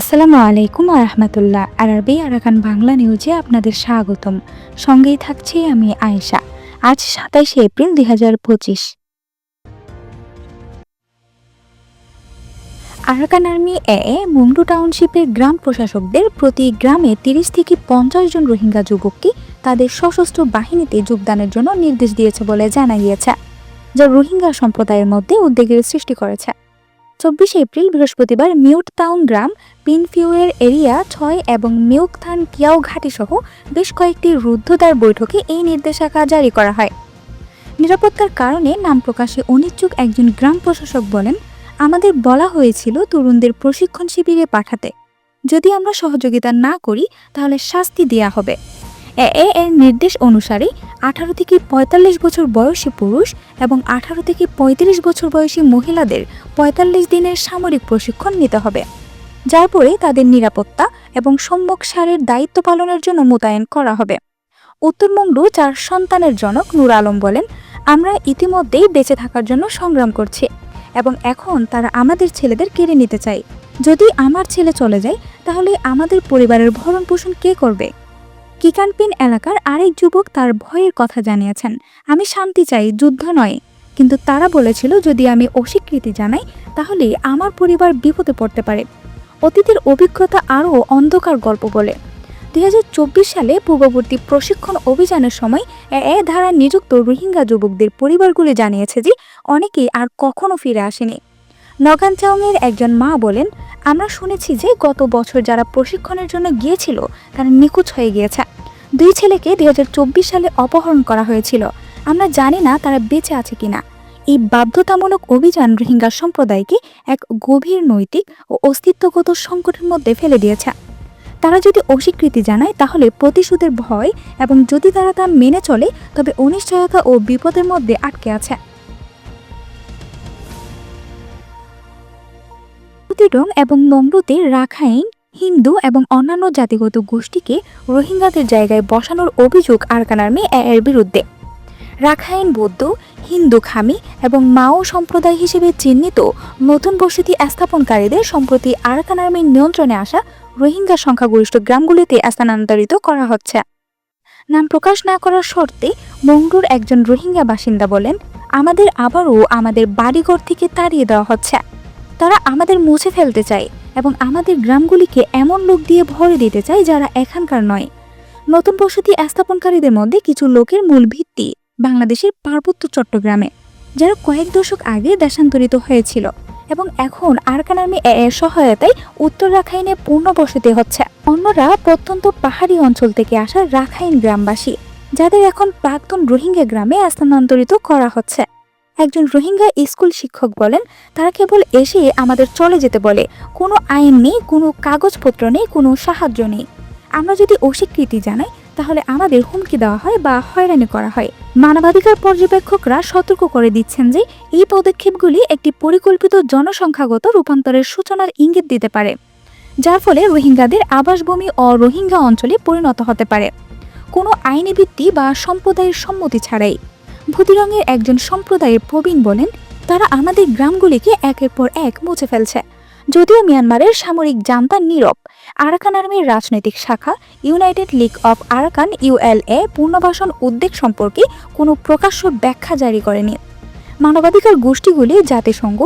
আসসালামু আলাইকুম আরহামতুল্লাহ। আরবি আরাকান বাংলা নিউজে আপনাদের স্বাগতম। সঙ্গেই থাকছি আমি আয়েশা। আজ সাতাইশে এপ্রিল দুই হাজার পঁচিশ। আরাকান আর্মি এ মুন্ডু টাউনশিপের গ্রাম প্রশাসকদের প্রতি গ্রামে তিরিশ থেকে পঞ্চাশ জন রোহিঙ্গা যুবককে তাদের সশস্ত্র বাহিনীতে যোগদানের জন্য নির্দেশ দিয়েছে বলে জানা গিয়েছে, যা রোহিঙ্গা সম্প্রদায়ের মধ্যে উদ্বেগের সৃষ্টি করেছে। চব্বিশে এপ্রিল বৃহস্পতিবার মিউট টাউন গ্রাম পিনফিউয়ের এরিয়া ছয় এবং মিউকথান কিয়াও ঘাটি সহ বেশ কয়েকটি রুদ্ধদ্বার বৈঠকে এই নির্দেশিকা জারি করা হয়। নিরাপত্তার কারণে নাম প্রকাশে অনিচ্ছুক একজন গ্রাম প্রশাসক বলেন, আমাদের বলা হয়েছিল তরুণদের প্রশিক্ষণ শিবিরে পাঠাতে। যদি আমরা সহযোগিতা না করি, তাহলে শাস্তি দেয়া হবে। এ এর নির্দেশ অনুসারে আঠারো থেকে পঁয়তাল্লিশ বছর বয়সী পুরুষ এবং আঠারো থেকে পঁয়ত্রিশ বছর বয়সী মহিলাদের পঁয়তাল্লিশ দিনের সামরিক প্রশিক্ষণ নিতে হবে, যার পরে তাদের নিরাপত্তা এবং সম্মুখ সারের দায়িত্ব পালনের জন্য মোতায়েন করা হবে। উত্তরবঙ্গ চার সন্তানের জনক নূর আলম বলেন, আমরা ইতিমধ্যেই বেঁচে থাকার জন্য সংগ্রাম করছি এবং এখন তারা আমাদের ছেলেদের কেড়ে নিতে চায়। যদি আমার ছেলে চলে যায়, তাহলে আমাদের পরিবারের ভরণ পোষণ কে করবে? কিকানপিন এলাকার আরেক যুবক তার ভয়ের কথা জানিয়েছেন, আমি শান্তি চাই, যুদ্ধ নয়। কিন্তু তারা বলেছিল, যদি আমি অস্বীকৃতি জানাই, তাহলে আমার পরিবার বিপদে পড়তে পারে। অতীতের অভিজ্ঞতা আরও অন্ধকার গল্প বলে। দুই হাজার চব্বিশ সালে পূর্ববর্তী প্রশিক্ষণ অভিযানের সময় এ ধারা নিযুক্ত রোহিঙ্গা যুবকদের পরিবারগুলি জানিয়েছে যে, অনেকেই আর কখনো ফিরে আসেনি। নগানচাংয়ের একজন মা বলেন, আমরা শুনেছি যে গত বছর যারা প্রশিক্ষণের জন্য গিয়েছিল, তারা নিখোঁজ হয়ে গিয়েছে। দুই ছেলেকে দু হাজার চব্বিশ সালে অপহরণ করা হয়েছিল। আমরা জানি না তারা বেঁচে আছে কিনা। এই বাধ্যতামূলক অভিযান রোহিঙ্গা সম্প্রদায়কে এক গভীর নৈতিক ও অস্তিত্বগত সংকটের মধ্যে ফেলে দিয়েছে। তারা যদি অস্বীকৃতি জানায়, তাহলে প্রতিশোধের ভয় এবং যদি তারা তা মেনে চলে, তবে অনিশ্চয়তা ও বিপদের মধ্যে আটকে আছে। প্রতিডং এবং নংরুতে রাখাইন, হিন্দু এবং অন্যান্য জাতিগত গোষ্ঠীকে রোহিঙ্গাদের জায়গায় বসানোর অভিযোগ আরকান এর বিরুদ্ধে। রাখাইন বৌদ্ধ, হিন্দু খামি এবং মাও সম্প্রদায় হিসেবে চিহ্নিত নতুন বসতি স্থাপনকারীদের সম্প্রতি আরাকান আর্মির নিয়ন্ত্রণে আসা রোহিঙ্গা সংখ্যাগরিষ্ঠ গ্রামগুলিতে স্থানান্তরিত করা হচ্ছে। নাম প্রকাশ না করার শর্তে মংডুর একজন রোহিঙ্গা বাসিন্দা বলেন, আমাদের আবারও আমাদের বাড়িঘর থেকে তাড়িয়ে দেওয়া হচ্ছে। তারা আমাদের মুছে ফেলতে চায় এবং আমাদের গ্রামগুলিকে এমন লোক দিয়ে ভরে দিতে চায় যারা এখানকার নয়। নতুন বসতি স্থাপনকারীদের মধ্যে কিছু লোকের মূল ভিত্তি বাংলাদেশের পার্বত্য চট্টগ্রামে, যারা কয়েক দশক আগে দেশান্তরিত হয়েছিল এবং এখন আরকান আর্মি এর সহায়তায় উত্তর রাখাইনে পূর্ণ বসতি হচ্ছে। অন্যরা প্রত্যন্ত পাহাড়ি অঞ্চল থেকে আসা রাখাইন গ্রামবাসী, যাদের এখন প্রাক্তন রোহিঙ্গা গ্রামে স্থানান্তরিত করা হচ্ছে। একজন রোহিঙ্গা স্কুল শিক্ষক বলেন, তারা কেবল এসে আমাদের চলে যেতে বলে। কোনো আইন নেই, কোনো কাগজপত্র নেই, কোনো সাহায্য নেই। আমরা যদি অস্বীকৃতি জানাই, তাহলে আমাদের হুমকি দেওয়া হয় বা হয়রানি করা হয়। মানবাধিকার পর্যবেক্ষকরা সতর্ক করে দিচ্ছেন যে, এই পদক্ষেপগুলি একটি পরিকল্পিত জনসংখ্যাগত রূপান্তরের সূচনার ইঙ্গিত দিতে পারে, যার ফলে রোহিঙ্গাদের আবাসভূমি ও রোহিঙ্গা অঞ্চলে পরিণত হতে পারে। কোনো আইনি ভিত্তি বা সম্প্রদায়ের সম্মতি ছাড়াই। ভুতিরঙের একজন সম্প্রদায়ের প্রবীণ বলেন, তারা আমাদের গ্রামগুলিকে একের পর এক মুছে ফেলছে। যদিও মিয়ানমারের সামরিক জান্তা নীরব, আরাকান আর্মির রাজনৈতিক শাখা United League of Arakan ULA পূর্ণবাসন উদ্বেগ সম্পর্কে কোনো প্রকাশ্য ব্যাখ্যা জারি করেনি। মানবাধিকার গোষ্ঠীগুলি জাতিসংঘ,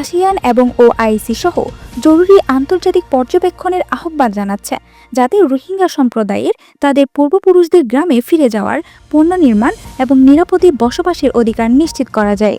আসিয়ান এবং ওআইসি সহ জরুরি আন্তর্জাতিক পর্যবেক্ষণের আহ্বান জানাচ্ছে, যাতে রোহিঙ্গা সম্প্রদায়ের তাদের পূর্বপুরুষদের গ্রামে ফিরে যাওয়ার পণ্য নির্মাণ এবং নিরাপদে বসবাসের অধিকার নিশ্চিত করা যায়।